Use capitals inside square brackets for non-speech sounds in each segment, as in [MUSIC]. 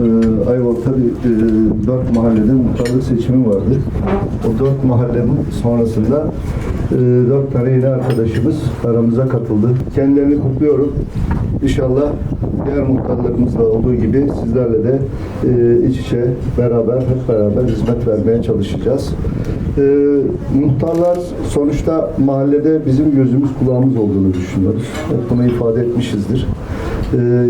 e, Ayvalık'ta dört mahallede muhtarlık seçimi vardı. O dört mahallenin sonrasında e, dört tane yeni arkadaşımız aramıza katıldı. Kendilerini kutluyorum. İnşallah diğer muhtarlarımızla olduğu gibi sizlerle de e, iç içe beraber, hep beraber hizmet vermeye çalışacağız. E, muhtarlar sonuçta mahallede bizim gözümüz kulağımız olduğunu düşünüyoruz. Hep bunu ifade etmişizdir. Ee,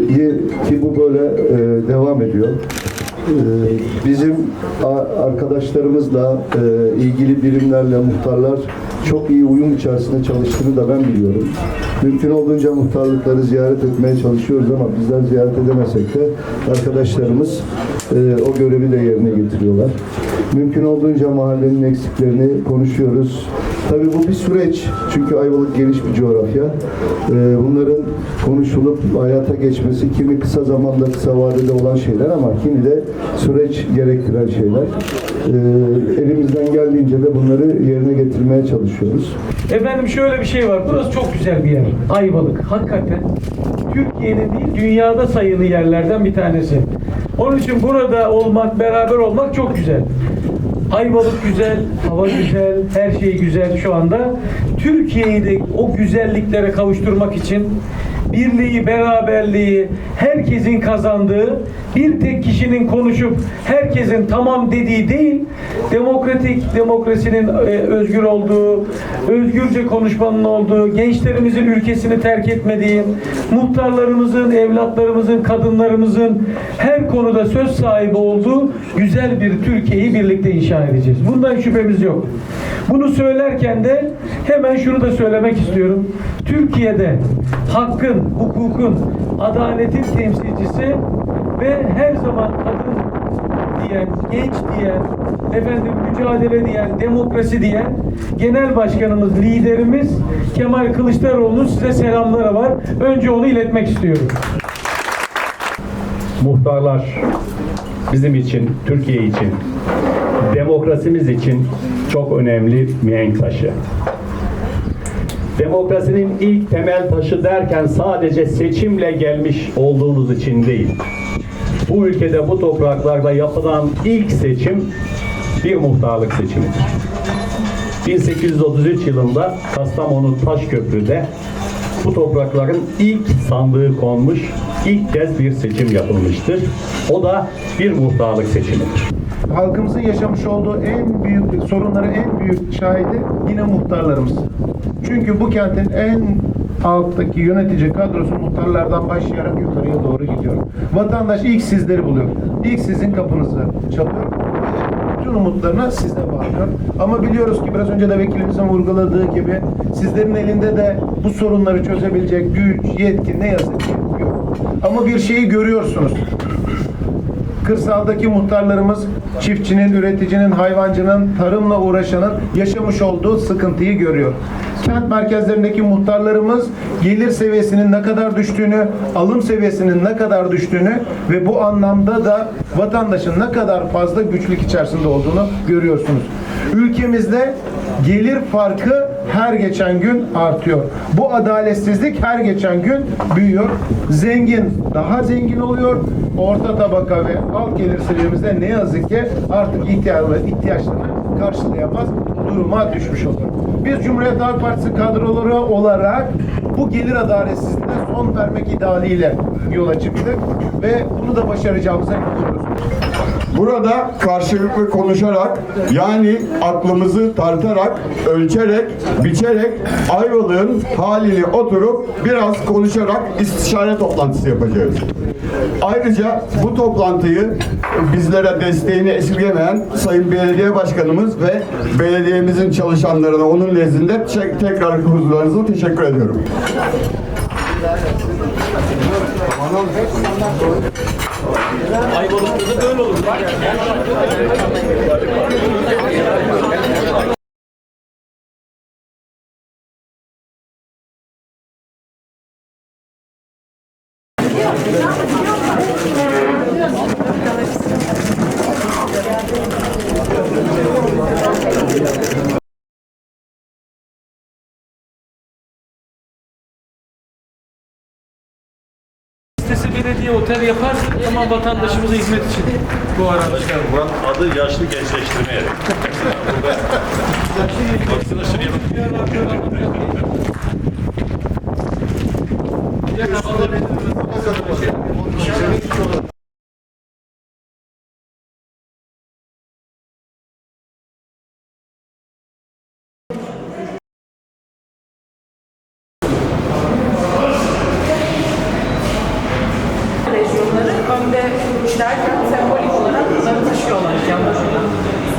ki bu böyle e, devam ediyor. Ee, bizim arkadaşlarımızla, e, ilgili birimlerle muhtarlar çok iyi uyum içerisinde çalıştığını da ben biliyorum. Mümkün olduğunca muhtarlıkları ziyaret etmeye çalışıyoruz ama bizler ziyaret edemesek de arkadaşlarımız e, o görevi de yerine getiriyorlar. Mümkün olduğunca mahallenin eksiklerini konuşuyoruz. Tabii bu bir süreç. Çünkü Ayvalık geniş bir coğrafya. Ee, bunların konuşulup hayata geçmesi kimi kısa zamanda kısa vadede olan şeyler ama kimi de süreç gerektiren şeyler. Ee, elimizden geldiğince de bunları yerine getirmeye çalışıyoruz. Efendim şöyle bir şey var. Burası çok güzel bir yer. Ayvalık. Hakikaten Türkiye'nin değil dünyada sayılı yerlerden bir tanesi. Onun için burada olmak, beraber olmak çok güzel. Ayvalık güzel, hava güzel, her şey güzel şu anda. Türkiye'yi de o güzelliklere kavuşturmak için birliği, beraberliği, herkesin kazandığı, bir tek kişinin konuşup herkesin tamam dediği değil, demokratik demokrasinin e, özgür olduğu, özgürce konuşmanın olduğu, gençlerimizin ülkesini terk etmediği, muhtarlarımızın, evlatlarımızın, kadınlarımızın her konuda söz sahibi olduğu güzel bir Türkiye'yi birlikte inşa edeceğiz. Bundan şüphemiz yok. Bunu söylerken de hemen şunu da söylemek istiyorum. Türkiye'de hakkın, hukukun, adaletin temsilcisi ve her zaman kadın diyen, genç diyen, efendim mücadele diyen, demokrasi diyen genel başkanımız, liderimiz Kemal Kılıçdaroğlu'nun size selamları var. Önce onu iletmek istiyorum. muhtarlar bizim için, Türkiye için, demokrasimiz için çok önemli mihenk taşı. Demokrasinin ilk temel taşı derken sadece seçimle gelmiş olduğunuz için değil. Bu ülkede bu topraklarda yapılan ilk seçim bir muhtarlık seçimidir. 1833 yılında Kastamonu Taşköprü'de bu toprakların ilk sandığı konmuş, ilk kez bir seçim yapılmıştır. O da bir muhtarlık seçimidir. halkımızın yaşamış olduğu en büyük sorunları en büyük şahidi yine muhtarlarımız. Çünkü bu kentin en alttaki yönetici kadrosu muhtarlardan başlayarak yukarıya doğru gidiyor. Vatandaş ilk sizleri buluyor. İlk sizin kapınızı çalıyor. Bütün umutlarını sizde bağlıyor. Ama biliyoruz ki biraz önce de vekilimizin vurguladığı gibi sizlerin elinde de bu sorunları çözebilecek güç, yetki ne yazık ki yok. Ama bir şeyi görüyorsunuz. Kırsaldaki muhtarlarımız çiftçinin, üreticinin, hayvancının, tarımla uğraşanın yaşamış olduğu sıkıntıyı görüyor. Kent merkezlerindeki muhtarlarımız gelir seviyesinin ne kadar düştüğünü, alım seviyesinin ne kadar düştüğünü ve bu anlamda da vatandaşın ne kadar fazla güçlük içerisinde olduğunu görüyorsunuz. Ülkemizde gelir farkı her geçen gün artıyor. Bu adaletsizlik her geçen gün büyüyor. Zengin daha zengin oluyor. Orta tabaka ve alt gelir seviyemizde ne yazık ki artık ihtiyaçlarını, karşılayamaz duruma düşmüş oluyor. Biz Cumhuriyet Halk Partisi kadroları olarak bu gelir adaletsizliğine son vermek idealiyle yola çıktık ve bunu da başaracağımıza inanıyoruz. Burada karşılıklı konuşarak yani aklımızı tartarak, ölçerek, biçerek Ayvalık'ın halini oturup biraz konuşarak istişare toplantısı yapacağız. Ayrıca bu toplantıyı bizlere desteğini esirgemeyen Sayın Belediye Başkanımız ve belediyemizin çalışanlarına onun nezdinde te- tekrar huzurlarınıza teşekkür ediyorum. Ayvalık'ta da böyle olur. listesi belediye otel yaparsa tamam vatandaşımıza hizmet için bu araçlar. Buranın adı yaşlı gençleştirme yeri. [LAUGHS] Baksana şuraya bak. lejyonları önde derken sembolik olarak bunları taşıyorlar yanlarında.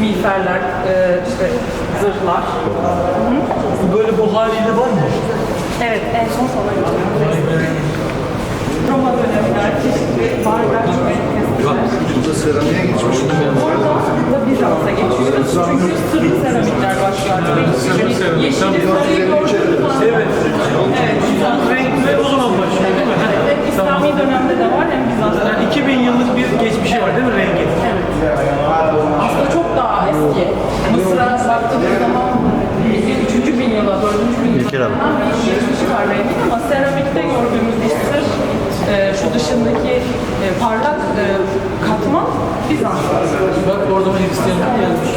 Miğferler, e, işte zırhlar. Böyle bu haliyle var mı? Evet, en son sona götürüyoruz. Roma dönemler, çeşitli bardak ve Burada seramiğe geçmiş. Oradan da Bizans'a geçiyoruz. Çünkü sırrı seramikler başlıyor. Yeşil, sarıyı gördüğünüz an. Evet. Evet. Renkler o zaman başlıyor değil mi? Hem İslami dönemde de var hem Bizans'ta. Yani 2000 yıllık bir geçmişi var değil mi rengi? Aslında çok daha eski. Mısır'a baktığımız zaman 3. bin yıla, 4. bin yıla bir geçmişi var rengin ama seramikte gördüğümüz işsir e, şu dışındaki e, parlak e, katman Bizans. Bak orada Hristiyanlık gelmiş.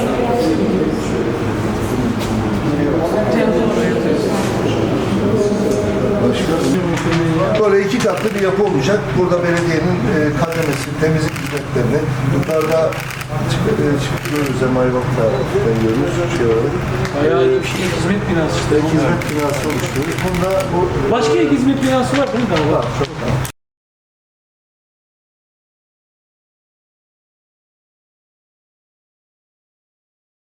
Böyle iki katlı bir yapı olacak. Burada belediyenin e, kademesi, temizlik hizmetlerini, yukarıda e, çıkıyoruz Emayvalık'ta görüyoruz. Şey olarak. Bayağı bir şey. Hizmet binası işte. Hizmet binası oluşturuyoruz. Bunda bu Başka hizmet binası var değil mi daha? Var.